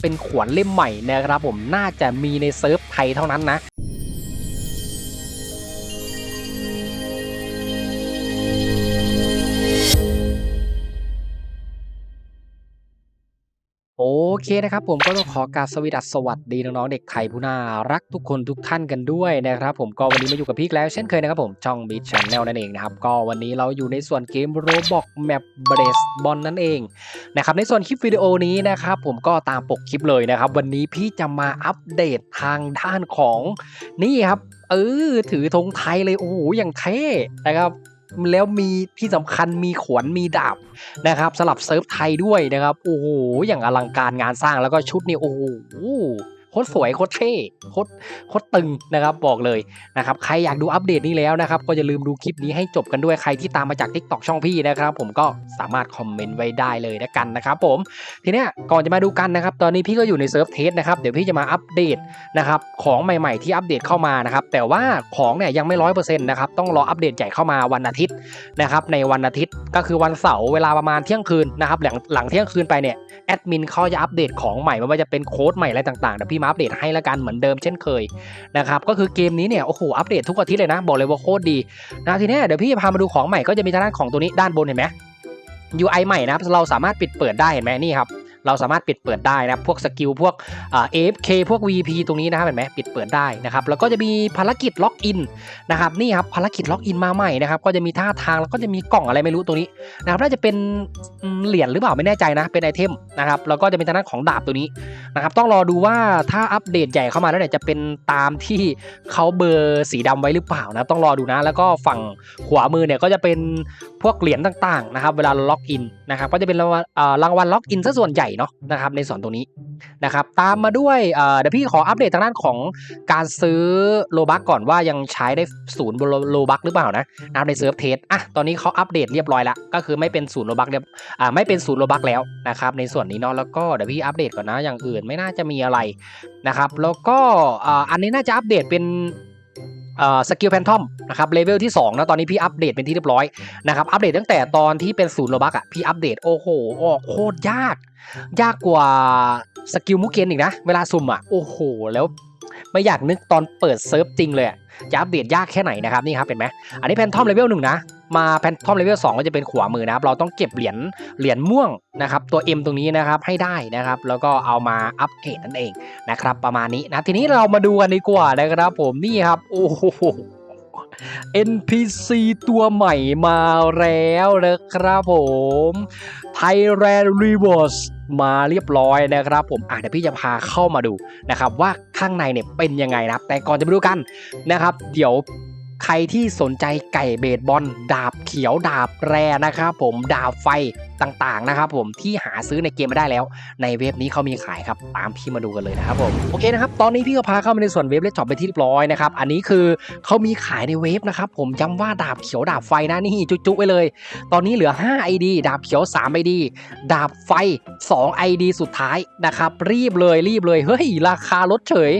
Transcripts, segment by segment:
เป็นขวานเล่มใหม่นะครับผมน่าจะมีในเซิร์ฟไทยเท่านั้นนะ เคนะครับผมก็ต้องขอกราบสวีดัสสวัสดีน้องๆเด็กไทยผู้น่ารักทุกคนทุกท่านกันด้วยนะครับผมก็วันนี้มาอยู่กับพี่อีกแล้ว เช่นเคยนะครับผมช่องบีชแนลนั่นเองนะครับก็วันนี้เราอยู่ในส่วนเกมโรบอกแมปเบรสบอลนั่นเองนะครับในส่วนคลิปวิดีโอนี้นะครับผมก็ตามปกคลิปเลยนะครับวันนี้พี่จะมาอัปเดตทางด้านของนี่ครับเออถือธงไทยเลยโอ้โหอย่างเท่นะครับ แล้วมีที่สำคัญมีขวานมีดาบนะครับสลับเซิร์ฟไทยด้วยนะครับ โอ้โห อย่างอลังการงานสร้างแล้วก็ชุดนี่โอ้โห คตรสวยโคตรเท่โคตรโคตรตึงนะครับบอกเลยนะครับใครอยากดูอัปเดตนี้แล้วนะครับก็อย่าลืมดูคลิปนี้ให้จบกันด้วยใครที่ตามมาจาก t ิ k t o k ช่องพี่นะครับ ผมก็สามารถคอมเมนต์ไว้ได้เลยนะกันนะครับผมทีเนี้ยก่อนจะมาดูกันนะครับตอนนี้พี่ก็อยู่ในเซิร์ฟเทสนะครับเดี๋ยวพี่จะมาอัปเดตนะครับของใหม่ๆที่อัปเดตเข้ามานะครับแต่ว่าของเนี่ยยังไม่ร้อยเปอร์เซ็นต์นะครับต้องรออัปเดตใหญ่เข้ามาวันอาทิตย์นะครับในวันอาทิตย์ก็คือวันเสาร์เวลาประมาณเที่ยงคืนนะครับหลังหลังเที่ยงคืนไปเนี่ยแอดมินเขาจะอัปเดตของใหม่ไม่ว่าจะเป็นโค้ดใหม่อะไรต่างๆเดี๋ยวพี่มาอัปเดตให้ละกันเหมือนเดิมเช่นเคยนะครับก็คือเกมนี้เนี่ยโอ้โหอัปเดตทุกอาทิตย์เลยนะ บอกเลยว่าโคตรดีนะทีนี้เดี๋ยวพี่จะพามาดูของใหม่ก็จะมีทางด้านของตัวนี้ด้านบนเห็นไหม UI ใหม่นะครับเราสามารถปิดเปิดได้เห็นไหมนี่ครับ เราสามารถปิดเปิดได้นะพวกสกิลพวกเอ่า AFK พวก VP ตรงนี้นะครับเห็นไหมปิดเปิดได้นะครับแล้วก็จะมีภารกิจล็อกอินนะครับนี่ครับภารกิจล็อกอินมาใหม่นะครับก็จะมีท่าทางแล้วก็จะมีกล่องอะไรไม่รู้ตัวนี้นะครับน่าจะเป็นเหรียญหรือเปล่าไม่แน่ใจนะเป็นไอเทมนะครับแล้วก็จะเป็นทางด้านของดาบตัวนี้นะครับต้องรอดูว่าถ้าอัปเดตใหญ่เข้ามาแล้วเนี่ยจะเป็นตามที่เขาเบอร์สีดำไว้หรือเปล่านะต้องรอดูนะ แล้วก็ฝั่งขวามือเนี่ยก็จะเป็นพวกเหรียญต่างๆนะครับเวลาล็อกอินนะครับก็จะเป็นรางวัลเอ่อรางวัลล็อกอินซะส่วนใหญ่เนาะนะครับในส่วนตรงนี้นะครับตามมาด้วยเดี๋ยวพี่ขออัปเดตทางด้านของการซื้อโลบักก่อนว่ายังใช้ได้ศูนย์โลบักหรือเปล่านะนะครับในเซิร์ฟเทสอะตอนนี้เขาอัปเดตเรียบร้อยละก็คือไม่เป็นศูนย์โลบักเรียบอ่าไม่เป็นศูนย์โลบักแล้วนะครับในส่วนนี้เนาะแล้วก็เดี๋ยวพี่อัปเดตก่อนนะอย่างอื่นไม่น่าจะมีอะไรนะครับแล้วก็อ่าอันนี้น่าจะอัปเดตเป็น สกิลแพนทอมนะครับเลเวลที่2นะตอนนี้พี่อัปเดตเป็นที่เรียบร้อยนะครับอัปเดตตั้งแต่ตอนที่เป็นศูนย์โลบักอะพี่อัปเดตโอ้โหออกโคตรยาก ยากกว่าสกิลมุกเกนอีกนะ เวลาสุ่มอะโอ้โหแล้วไม่อยากนึกตอนเปิดเซิร์ฟจริงเลยจะอัปเดตยากแค่ไหนนะครับนี่ครับเห็นไหมอันนี้แพนทอมเลเวลหนึ่งนะ มาแพนทอมเลเวลสก็จะเป็นขวามือนะครับ เราต้องเก็บเหรียญเหรียญม่วงนะครับ ตัว M ตรงนี้นะครับให้ได้นะครับ แล้วก็เอามาอัปเกรดนั่นเองนะครับ ประมาณนี้นะทีนี้เรามาดูกันดีกว่านะครับ ผมนี่ครับโอ้โห NPC ตัวใหม่มาแล้วนะครับผม Thailand Rewards มาเรียบร้อยนะครับผมอะเดี๋ยวพี่จะพาเข้ามาดูนะครับว่าข้างในเนี่ยเป็นยังไงนะครับ แต่ก่อนจะไปดูกันนะครับ เดี๋ยว ใครที่สนใจไก่เบสบอลดาบเขียวดาบแร่นะครับผมดาบไฟต่างๆนะครับผมที่หาซื้อในเกมไมาได้แล้ว ในเว็บนี้เขามีขายครับตามพี่มาดูกันเลยนะครับผมโอเคนะครับตอนนี้พี่ก็พาเข้ามาในส่วนเว็บเลช็อปไปที่เรียบร้อยนะครับอันนี้คือเขามีขายในเว็บนะครับผมย้ำว่าดาบเขียวดาบไฟนะนี่จุ๊ๆไว้เลย ตอนนี้เหลือ 5 ID ดาบเขียว 3 ID ดาบไฟ 2 ID สุดท้ายนะครับรีบเลยรีบเลยเฮ้ยราคาลดเฉย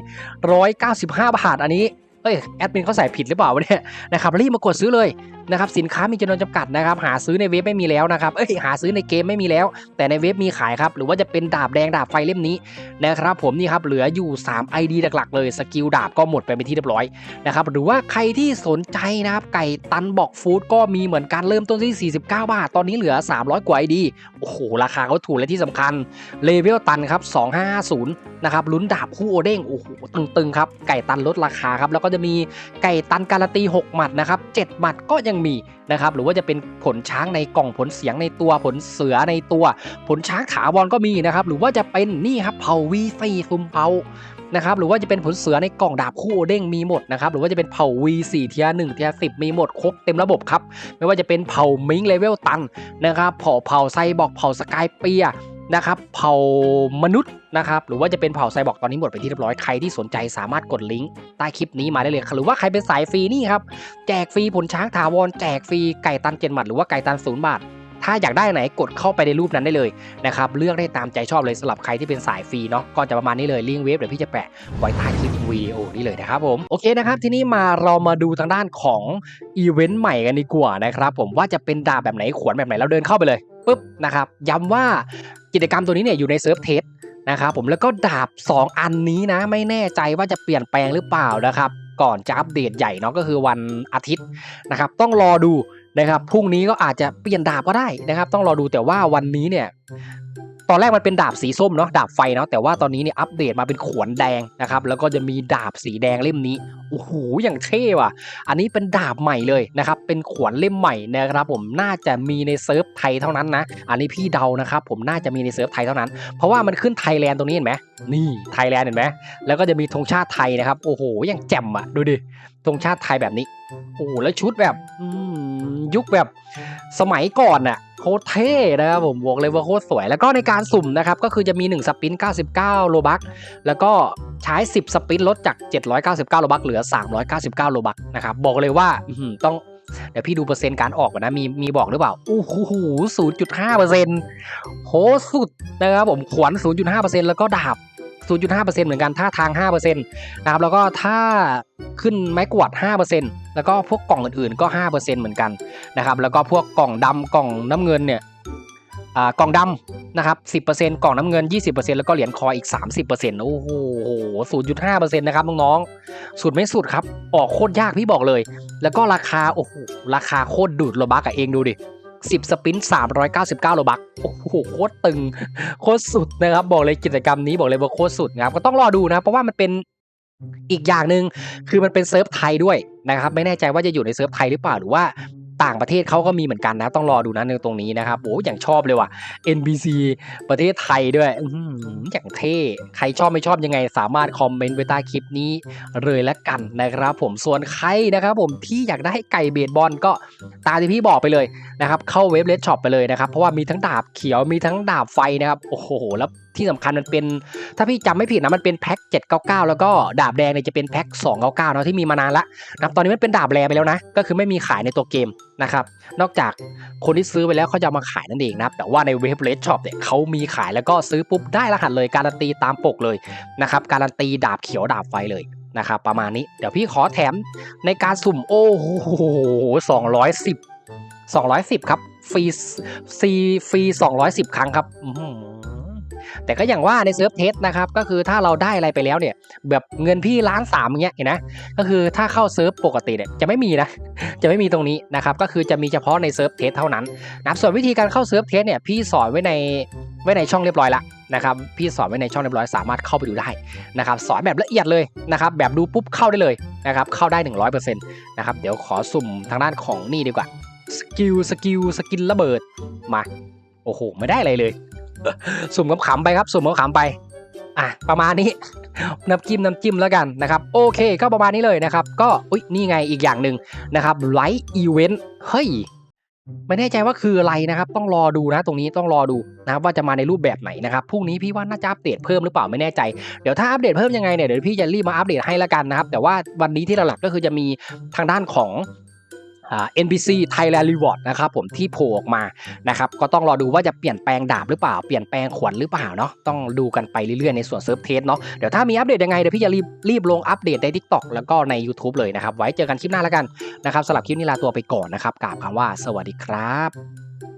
195 บาทอันนี้ เอ้ยแอดมินเขาใส่ผิดหรือเปล่าวะเนี่ยนะครับรีบมากดซื้อเลย นะครับสินค้ามีจำนวนจำกัดนะครับหาซื้อในเว็บไม่มีแล้วนะครับเอ้ยหาซื้อในเกมไม่มีแล้ว แต่ในเว็บมีขายครับหรือว่าจะเป็นดาบแดงดาบไฟเล่มนี้นะครับผมนี่ครับเหลืออยู่ 3 ID หลักๆเลยสกิลดาบก็หมดไปเป็นที่เรียบร้อยนะครับหรือว่าใครที่สนใจนะครับไก่ตันบอกฟู้ดก็มีเหมือนกันเริ่มต้นที่ 49 บาท ตอนนี้เหลือ 300 กว่าไอดีโอ้โหราคาเขาถูกและที่สำคัญเลเวลตันครับ2550นะครับลุ้นดาบคู่โอเด้งโอ้โหตึงๆครับไก่ตันลดราคาครับแล้วก็จะมีไก่ตันการันตี 6 หมัดนะครับ7หมัดก็ยังมีนะครับหรือว่าจะเป็นผลช้างในกล่องผลเสียงในตัวผลเสือในตัว ผลช้างถาวรก็มีนะครับหรือว่าจะเป็นนี่ครับเผาวีซีซุมเผานะครับหรือว่าจะเป็นผลเสือในกล่องดาบคู่โอเด้งมีหมดนะครับหรือว่าจะเป็นเผ่า V4 เทียร์1เทียร์10 มีหมดครบเต็มระบบครับ ไม่ว่าจะเป็นเผ่ามิงเลเวลตันนะครับเผ่าเผ่าไซบอกเผ่าสกายเปีย นะครับเผ่ามนุษย์นะครับหรือว่าจะเป็นเผ่าไซบอร์กตอนนี้หมดไปที่เรียบร้อยใครที่สนใจสามารถกดลิงก์ใต้คลิปนี้มาได้เลยหรือว่าใครเป็นสายฟรีนี่ครับแจกฟรีผลช้างถาวรแจกฟรีไก่ตันเจนหมัดหรือว่าไก่ตันศูนย์บาทถ้าอยากได้ไหนกดเข้าไปในรูปนั้นได้เลยนะครับเลือกได้ตามใจชอบเลยสำหรับใครที่เป็นสายฟรีเนาะก็จะประมาณนี้เลยลิงก์เว็บเดี๋ยวพี่จะแปะไว้ใต้คลิปวิดีโอนี้เลยนะครับผมโอเคนะครับทีนี้มาเรามาดูทางด้านของอีเวนต์ใหม่กันดีกว่านะครับผมว่าจะเป็นดาบแบบไหนขวนแบบไหนเราเดินเข้าไปเลยปุ๊บนะครับย้ำว่า กิจกรรมตัวนี้เนี่ยอยู่ในเซิร์ฟเทสนะครับผมแล้วก็ดาบ 2 อันนี้นะ ไม่แน่ใจว่าจะเปลี่ยนแปลงหรือเปล่านะครับ ก่อนจะอัปเดตใหญ่เนาะก็คือวันอาทิตย์นะครับ ต้องรอดูนะครับพรุ่งนี้ก็อาจจะเปลี่ยนดาบก็ได้นะครับ ต้องรอดูแต่ว่าวันนี้เนี่ย ตอนแรกมันเป็นดาบสีส้มเนาะดาบไฟเนาะแต่ว่าตอนนี้เนี่ยอัปเดตมาเป็นขวนแดงนะครับแล้วก็จะมีดาบสีแดงเล่มนี้โอ้โหอย่างเท่ว่ะ อันนี้เป็นดาบใหม่เลยนะครับเป็นขวนเล่มใหม่นะครับผมน่าจะมีในเซิร์ฟไทยเท่านั้นนะอันนี้พี่เดานะครับผมน่าจะมีในเซิร์ฟไทยเท่านั้น เพราะว่ามันขึ้นไทยแลนด์ตรงนี้เห็นไหมนี่ไทยแลนด์เห็นไหมแล้วก็จะมีธงชาติไทยนะครับโอ้โหอย่างแจ่มอะดูดิธงชาติไทยแบบนี้โอ้แล้วชุดแบบยุคแบบสมัยก่อนน่ะ ตรเท่นะครับผมบอกเลยว่าโคตรสวย แล้วก็ในการสุ่มนะครับ ก็คือจะมี 1 สปิน 99 โลบักแล้วก็ใช้ 10 สปินลดจาก 799 โลบักเหลือ 399 โลบักนะครับ บอกเลยว่าต้องเดี๋ยวพี่ดูเปอร์เซ็นต์การออกก่อนนะ มีมีบอกหรือเปล่าโอ้โห0.5เปอร์เซ็นต์โหสุดนะครับผมขวัญ0.5เปอร์เซ็นต์แล้วก็ดาบ 0.5%เหมือนกันท่าทาง 5%นะครับแล้วก็ถ้าขึ้นไม้กวาด 5%แล้วก็พวกกล่องอื่นๆก็ 5%เหมือนกันนะครับแล้วก็พวกกล่องดำกล่องน้ำเงินเนี่ยกล่องดำนะครับ 10%กล่องน้ำเงิน 20%แล้วก็เหรียญคอยอีก 30%โอ้โห 0.5%นะครับน้องๆ สุดไม่สุดครับ ออกโคตรยากพี่บอกเลย แล้วก็ราคา โอ้โห ราคาโคตรดูดโลบักอะเองดูดิ 10 สปิน 399 โลบักโอ้โหโคตรตึง โคตรสุดนะครับ บอกเลยกิจกรรมนี้บอกเลยว่าโคตรสุดนะครับ ก็ต้องรอดูนะ เพราะว่ามันเป็นอีกอย่างหนึ่งคือมันเป็นเซิร์ฟไทยด้วยนะครับ ไม่แน่ใจว่าจะอยู่ในเซิร์ฟไทยหรือเปล่าหรือว่า ต่างประเทศเขาก็มีเหมือนกันนะ ต้องรอดูนะในตรงนี้นะครับโอ้อย่างชอบเลยว่ะ NBC ประเทศไทยด้วยอย่างเท่ใครชอบไม่ชอบยังไง สามารถคอมเมนต์ไว้ใต้คลิปนี้เลยละกันนะครับ ผมส่วนใครนะครับ ผมที่อยากได้ไก่เบสบอลก็ตามที่พี่บอกไปเลยนะครับ เข้าเว็บเลดช็อปไปเลยนะครับ เพราะว่ามีทั้งดาบเขียวมีทั้งดาบไฟนะครับโอ้โหแล้ว ที่สำคัญมันเป็น ถ้าพี่จำไม่ผิดนะมันเป็นแพ็ค799 แล้วก็ดาบแดงเนี่ยจะเป็นแพ็ค299เนาะที่มีมานานละนะตอนนี้มันเป็นดาบแรไปแล้วนะ ก็คือไม่มีขายในตัวเกมนะครับ นอกจากคนที่ซื้อไปแล้วเขาจะมาขายนั่นเองนะแต่ว่าในเว็บเลดช็อปเนี่ยเขามีขายแล้วก็ซื้อปุ๊บได้รหัสเลยการันตีตามปกเลยนะครับการันตีดาบเขียวดาบไฟเลยนะครับประมาณนี้เดี๋ยวพี่ขอแถมในการสุ่มโอ้โห210 210ครับฟรีซีฟรี210ครั้งครับ แต่ก็อย่างว่าในเซิร์ฟเทสนะครับก็คือถ้าเราได้อะไรไปแล้วเนี่ยแบบเงินพี่ล้านสามเงี้ยเห็นนะก็คือถ้าเข้าเซิร์ฟปกติเนี่ยจะไม่มีนะจะไม่มีตรงนี้นะครับก็คือจะมีเฉพาะในเซิร์ฟเทสเท่านั้นนับส่วนวิธีการเข้าเซิร์ฟเทสเนี่ยพี่สอนไว้ในไว้ในช่องเรียบร้อยละนะครับพี่สอนไว้ในช่องเรียบร้อยสามารถเข้าไปดูได้นะครับสอนแบบละเอียดเลยนะครับแบบดูปุ๊บเข้าได้เลยนะครับเข้าได้ 100%นะครับเดี๋ยวขอสุ่มทางด้านของนี่ดีกว่าสกิลสกิลสกินระเบิดมาโอ้โห ไม่ได้อะไรเลย สุ่มขำไปครับสุ่มขำไปอะประมาณนี้น้ำจิ้มน้ำจิ้มแล้วกันนะครับโอเคก็ประมาณนี้เลยนะครับ ก็อุ๊ยนี่ไงอีกอย่างหนึ่งนะครับไลท์อีเวนต์เฮ้ยไม่แน่ใจว่าคืออะไรนะครับ ต้องรอดูนะตรงนี้ต้องรอดูนะครับว่าจะมาในรูปแบบไหนนะครับพรุ่งนี้พี่ว่าน่าจะอัปเดตเพิ่มหรือเปล่าไม่แน่ใจเดี๋ยวถ้าอัปเดตเพิ่มยังไงเนี่ยเดี๋ยวพี่จะรีบมาอัปเดตให้ละกันนะครับแต่ว่าวันนี้ที่หลักๆก็คือจะมีทางด้านของ NPC Thailand Reward นะครับผมที่โผล่ออกมานะครับก็ต้องรอดูว่าจะเปลี่ยนแปลงดาบหรือเปล่าเปลี่ยนแปลงขวัญหรือเปล่าเนาะต้องดูกันไปเรื่อยๆในส่วนเซิร์ฟเทสเนาะเดี๋ยวถ้ามีอัปเดตยังไงเดี๋ยวพี่จะรีบรีบลงอัปเดตใน TikTok แล้วก็ใน YouTube เลยนะครับไว้เจอกันคลิปหน้าแล้วกันนะครับสำหรับคลิปนี้ลาตัวไปก่อนนะครับกราบคำว่าสวัสดีครับ